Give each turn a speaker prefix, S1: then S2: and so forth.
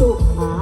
S1: สุขา